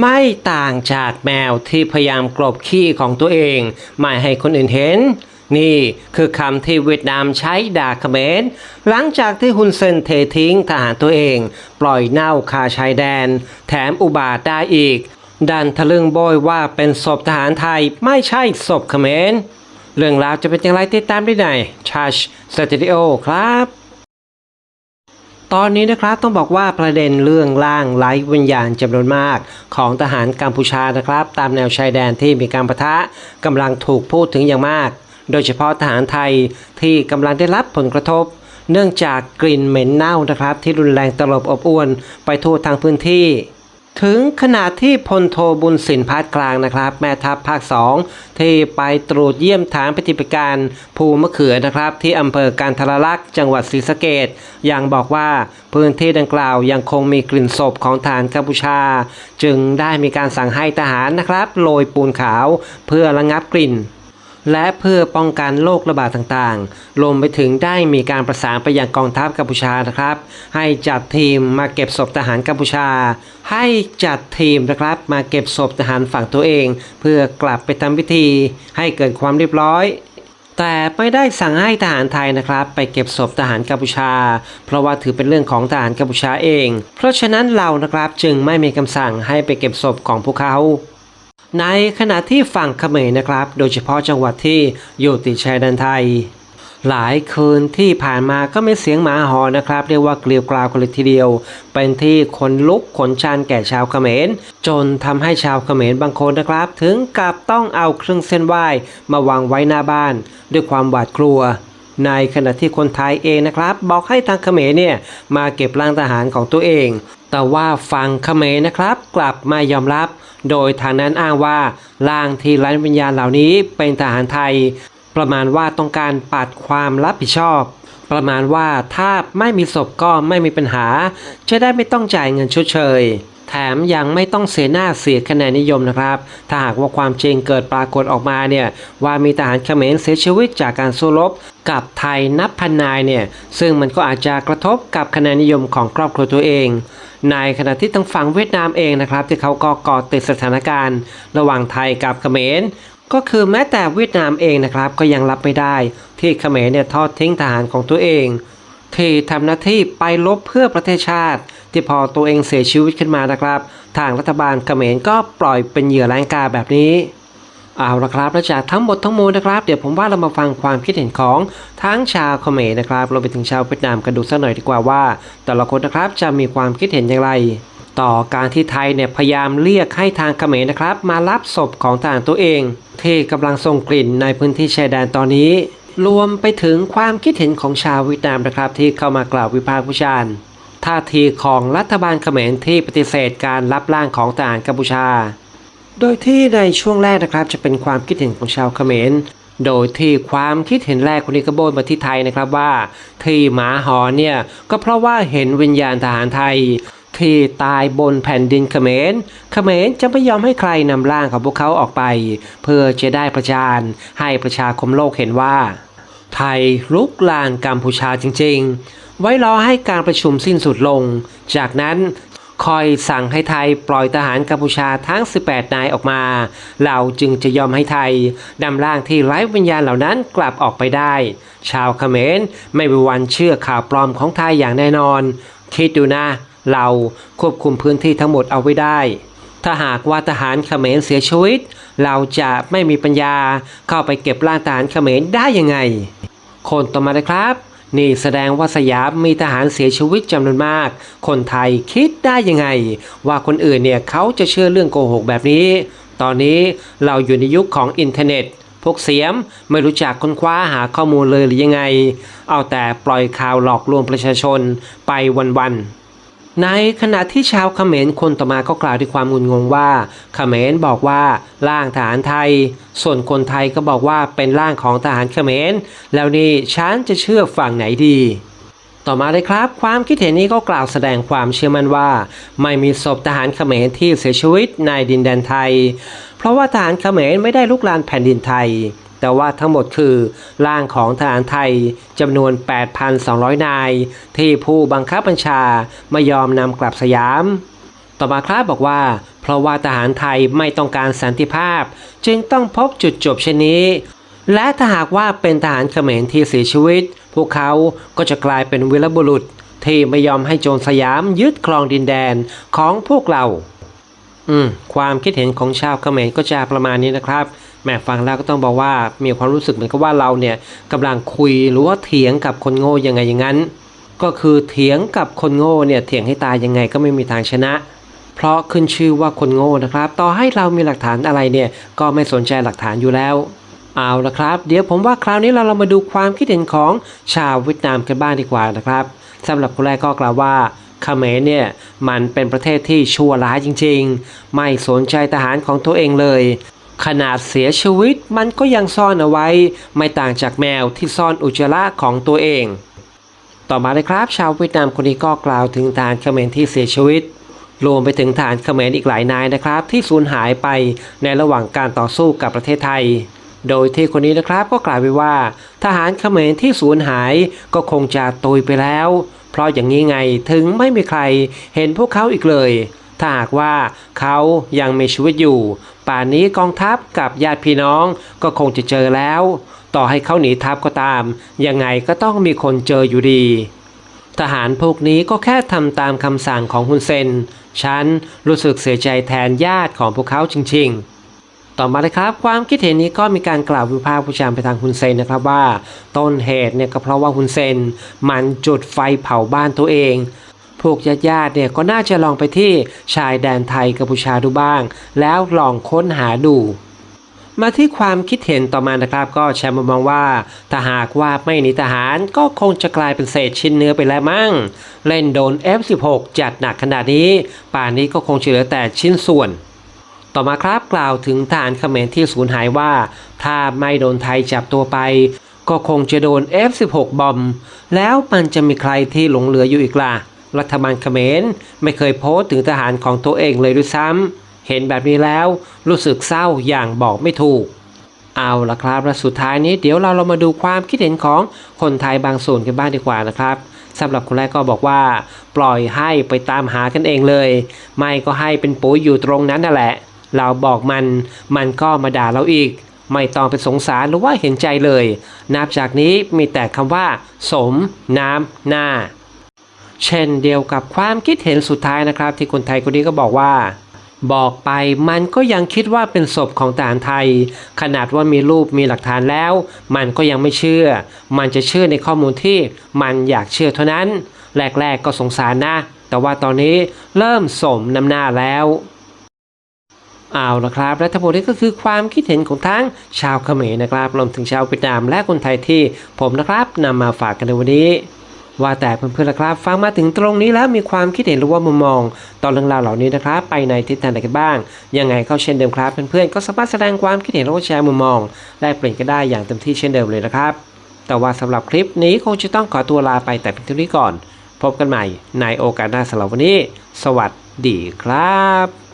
ไม่ต่างจากแมวที่พยายามกลบขี้ของตัวเอง ไม่ให้คนอื่นเห็น นี่คือคำที่เวียดนามใช้ด่าเขมรหลังจากที่ฮุนเซนเททิ้งทหารตัวเอง ปล่อยเน่าคาชายแดน แถมอุบาทได้อีก ดันทะลึ่งโบยว่าเป็นศพทหารไทยไม่ใช่ศพเขมรเรื่องราวจะเป็นอย่างไรติดตามได้ในชัชสตูดิโอครับ ตอนนี้นะครับต้องบอกว่าประเด็นเรื่องล่างไร้วิญญาณจำนวนมาก ของทหารกัมพูชานะครับ ตามแนวชายแดนที่มีการประทะกำลังถูกพูดถึงอย่างมาก โดยเฉพาะทหารไทยที่กำลังได้รับผลกระทบ เนื่องจากกลิ่นเหม็นเน่านะครับ ที่รุนแรงตลบอบอวนไปทั่วทางพื้นที่ ถึงขนาดที่พลโทบุญสินพัฒกลางนะครับ แม่ทัพภาค 2 ที่ไปตรวจเยี่ยมฐานปฏิบัติการภูมะเขือนะครับ ที่อำเภอการทรลักษ์จังหวัดศรีสะเกดยังบอกว่าพื้นที่ดังกล่าวยังคงมีกลิ่นศพของฐานกัมพูชา จึงได้มีการสั่งให้ทหารนะครับโรยปูนขาวเพื่อระงับกลิ่น และเพื่อป้องกันโรคระบาดต่างๆรวมไปถึงได้มีการประสานไปยังกองทัพกัมพูชานะครับ ให้จัดทีมมาเก็บศพทหารกัมพูชา ให้จัดทีมนะครับมาเก็บศพทหารฝั่งตัวเอง เพื่อกลับไปทำพิธีให้เกิดความเรียบร้อยแต่ไม่ได้สั่งให้ทหารไทยนะครับ ไปเก็บศพทหารกัมพูชา เพราะว่าถือเป็นเรื่องของทหารกัมพูชาเอง เพราะฉะนั้นเรานะครับจึงไม่มีคำสั่งให้ไปเก็บศพของพวกเขา ในขณะที่ฝั่งเขมรนะครับ โดยเฉพาะจังหวัดที่อยู่ติดชายแดนไทย หลายคืนที่ผ่านมาก็ไมีเสียงหมาหอนนะครับ เรียกว่าเกลียวกราวกันเลยทีเดียว เป็นที่ขนลุกขนชันแก่ชาวเขมร จนทำให้ชาวเขมรบางคนนะครับ ถึงกับต้องเอาเครื่องเส้นไหว้มาวางไว้หน้าบ้าน ด้วยความหวาดกลัวในขณะที่คนไทยเองนะครับ บอกให้ทางเขมรเนี่ยมาเก็บร่างทหารของตัวเอง แต่ว่าฝั่งเขมรนะครับ กลับไม่ยอมรับ โดยทางนั้นอ้างว่าร่างที่ไร้วิญญาณเหล่านี้เป็นทหารไทย ประมาณว่าต้องการปัดความรับผิดชอบ ประมาณว่าถ้าไม่มีศพก็ไม่มีปัญหา จะได้ไม่ต้องจ่ายเงินชดเชยแถมยังไม่ต้องเสียหน้าเสียคะแนนนิยมนะครับ ถ้าหากว่าความจริงเกิดปรากฏออกมาเนี่ยว่ามีทหารเขมรเสียชีวิตจากการสู้รบ กับไทยนับพันนายเนี่ยซึ่งมันก็อาจจะกระทบกับคะแนนนิยมของครอบครัวตัวเอง ในขณะที่ทางฝั่งเวียดนามเองนะครับ ที่เขาก็ก่อติดสถานการณ์ ระหว่างไทยกับเขมรก็คือแม้แต่เวียดนามเองนะครับก็ยังรับไม่ได้ ที่เขมรเนี่ยทอดทิ้งทหารของตัวเอง ที่ทำหน้าที่ไปลบเพื่อประเทศชาติ ที่พอตัวเองเสียชีวิตขึ้นมานะครับ ทางรัฐบาลเขมรก็ปล่อยเป็นเหยื่อแรงกาแบบนี้ เอาละครับและจากทั้งหมดทั้งมวลนะครับ เดี๋ยวผมว่าเรามาฟังความคิดเห็นของทั้งชาวเขมรนะครับรวมไปถึงชาวเวียดนามกันดูสักหน่อยดีกว่าว่า แต่ละคนนะครับจะมีความคิดเห็นอย่างไร ต่อการที่ไทยเนี่ยพยายามเรียกให้ทางเขมรนะครับ มารับศพของทหารตัวเอง ที่กำลังส่งกลิ่นในพื้นที่ชายแดนตอนนี้ รวมไปถึงความคิดเห็นของชาวเวียดนามนะครับ ที่เข้ามากล่าววิพากษ์วิจารณ์ท่าทีของรัฐบาลเขมรที่ปฏิเสธการรับร่างของทหารกัมพูชา โดยที่ในช่วงแรกนะครับจะเป็นความคิดเห็นของชาวเขมร โดยที่ความคิดเห็นแรกคนนี้ก็โบยมาที่ไทยนะครับว่า ที่หมาหอนเนี่ยก็เพราะว่าเห็นวิญญาณทหารไทย ที่ตายบนแผ่นดินเขมร เขมรจะไม่ยอมให้ใครนำร่างของพวกเขาออกไป เพื่อจะได้ประจานให้ประชาคมโลกเห็นว่า ไทยลุกลานกัมพูชาจริง ๆ ไว้รอให้การประชุมสิ้นสุดลง จากนั้น คอยสั่งให้ไทยปล่อยทหารกัมพูชาทั้ง 18 นายออกมา เราจึงจะยอมให้ไทยนำร่างที่ไร้วิญญาณเหล่านั้นกลับออกไปได้ ชาวเขมรไม่มีวันเชื่อข่าวปลอมของไทยอย่างแน่นอน คิดดูนะ เราควบคุมพื้นที่ทั้งหมดเอาไว้ได้ถ้าหากว่าทหารเขมรเสียชีวิต เราจะไม่มีปัญญาเข้าไปเก็บร่างทหารเขมรได้ยังไง คนต่อมาเลยครับ นี่แสดงว่าสยามมีทหารเสียชีวิตจำนวนมาก คนไทยคิดได้ยังไง ว่าคนอื่นเนี่ยเขาจะเชื่อเรื่องโกหกแบบนี้ ตอนนี้เราอยู่ในยุคของอินเทอร์เน็ต พวกเสียมไม่รู้จักค้นคว้าหาข้อมูลเลยหรือยังไง เอาแต่ปล่อยข่าวหลอกลวงประชาชนไปวันๆ ในขณะที่ชาวเขมรคนต่อมาก็กล่าวด้วยความงุนงงว่าเขมรบอกว่าร่างทหารไทย ส่วนคนไทยก็บอกว่าเป็นร่างของทหารเขมร แล้วนี่ฉันจะเชื่อฝั่งไหนดีต่อมาเลยครับ ความคิดเห็นนี้ก็กล่าวแสดงความเชื่อมั่นว่า ไม่มีศพทหารเขมรที่เสียชีวิตในดินแดนไทย เพราะว่าทหารเขมรไม่ได้ลุกลานแผ่นดินไทย แต่ว่าทั้งหมดคือร่างของทหารไทยจำนวน 8,200 นาย ที่ผู้บังคับบัญชาไม่ยอมนำกลับสยาม ต่อมาครับบอกว่า เพราะว่าทหารไทยไม่ต้องการสันติภาพ จึงต้องพบจุดจบเช่นนี้ และถ้าหากว่าเป็นทหารเขมรที่เสียชีวิต พวกเขาก็จะกลายเป็นวีรบุรุษ ที่ไม่ยอมให้โจรสยามยึดครองดินแดนของพวกเรา อืม ความคิดเห็นของชาวเขมรก็จะประมาณนี้นะครับ แม่ฟังแล้วก็ต้องบอกว่ามีความรู้สึกเหมือนกับว่าเราเนี่ยกำลังคุยหรือว่าเถียงกับคนโง่ยังไงอย่างนั้น ก็คือเถียงกับคนโง่เนี่ยเถียงให้ตายยังไงก็ไม่มีทางชนะ เพราะขึ้นชื่อว่าคนโง่นะครับ ต่อให้เรามีหลักฐานอะไรเนี่ยก็ไม่สนใจหลักฐานอยู่แล้วเอาละครับ เดี๋ยวผมว่าคราวนี้เราเรามาดูความคิดเห็นของชาวเวียดนามกันบ้างดีกว่านะครับสำหรับคนแรกก็กล่าวว่าเขมรเนี่ยมันเป็นประเทศที่ชั่วร้ายจริง ๆ ไม่สนใจทหารของตัวเองเลย ขนาดเสียชีวิตมันก็ยังซ่อนเอาไว้ ไม่ต่างจากแมวที่ซ่อนอุจจาระของตัวเอง ต่อมาเลยครับ ชาวเวียดนามคนนี้ก็กล่าวถึงทหารเขมรที่เสียชีวิต รวมไปถึงทหารเขมรอีกหลายนายนะครับ ที่สูญหายไปในระหว่างการต่อสู้กับประเทศไทย โดยที่คนนี้นะครับก็กล่าวไว้ว่า ทหารเขมรที่สูญหายก็คงจะตุยไปแล้ว เพราะอย่างนี้ไงถึงไม่มีใครเห็นพวกเขาอีกเลย ถ้าหากว่าเขายังมีชีวิตอยู่ ป่านนี้กองทัพกับญาติพี่น้องก็คงจะเจอแล้ว ต่อให้เขาหนีทัพก็ตาม ยังไงก็ต้องมีคนเจออยู่ดี ทหารพวกนี้ก็แค่ทำตามคำสั่งของฮุนเซน ฉันรู้สึกเสียใจแทนญาติของพวกเขาจริง ๆต่อมาเลยครับความคิดเห็นนี้ก็มีการกล่าววิพากษ์วิจารณ์ไปทางฮุนเซนนะครับว่า ต้นเหตุเนี่ยก็เพราะว่าฮุนเซน มันจุดไฟเผาบ้านตัวเอง พวกญาติญาติๆเนี่ยก็น่าจะลองไปที่ชายแดนไทยกัมพูชาดูบ้าง แล้วลองค้นหาดู มาที่ความคิดเห็นต่อมานะครับก็แชร์มามองว่าถ้าหากว่าไม่หนีทหารก็คงจะกลายเป็นเศษชิ้นเนื้อไปแล้วมั้ง เล่นโดน F16 จัดหนักขนาดนี้ ป่านนี้ก็คงเหลือแต่ชิ้นส่วนต่อมาครับกล่าวถึงทหารเขมรที่สูญหายว่า ถ้าไม่โดนไทยจับตัวไป ก็คงจะโดน F16 บอม แล้วมันจะมีใครที่หลงเหลืออยู่อีกล่ะ รัฐบาลเขมรไม่เคยโพสต์ถึงทหารของตัวเองเลยด้วยซ้ำ เห็นแบบนี้แล้วรู้สึกเศร้าอย่างบอกไม่ถูก เอาละครับและสุดท้ายนี้เดี๋ยวเราเรามาดูความคิดเห็นของคนไทยบางส่วนกันบ้างดีกว่านะครับสำหรับคนแรกก็บอกว่า ปล่อยให้ไปตามหากันเองเลย ไม่ก็ให้เป็นปุ๋ยอยู่ตรงนั้นนั่นแหละ เราบอกมันมันก็มาด่าเราอีก ไม่ต้องไปสงสารหรือว่าเห็นใจเลย นับจากนี้มีแต่คำว่า สม น้ำหน้า เช่นเดียวกับความคิดเห็นสุดท้ายนะครับ ที่คนไทยคนนี้ก็บอกว่า บอกไปมันก็ยังคิดว่าเป็นศพของทหารไทย ขนาดว่ามีรูปมีหลักฐานแล้ว มันก็ยังไม่เชื่อ มันจะเชื่อในข้อมูลที่มันอยากเชื่อเท่านั้น แรก ๆ ก็สงสารนะ แต่ว่าตอนนี้เริ่มสมน้ำหน้าแล้วเอาละครับและทั้งหมดนี้ก็คือความคิดเห็นของทั้งชาวเขมรนะครับรวมถึงชาวเวียดนามและคนไทยที่ผมนะครับนำมาฝากกันในวันนี้ ว่าแต่เพื่อนๆนะครับ ฟังมาถึงตรงนี้แล้วมีความคิดเห็นหรือว่ามุมมอง ต่อเรื่องราวเหล่านี้นะครับ ไปในทิศทางใดกันบ้าง ยังไงก็เช่นเดิมครับ เพื่อนๆก็สามารถแสดงความคิดเห็นหรือว่าแชร์มุมมองได้เปลี่ยนก็ได้อย่างเต็มที่เช่นเดิมเลยนะครับ แต่ว่าสำหรับคลิปนี้คงจะต้องขอตัวลาไปแต่เพียงเท่านี้ก่อน พบกันใหม่ในโอกาสหน้าสำหรับวันนี้ สวัสดีครับ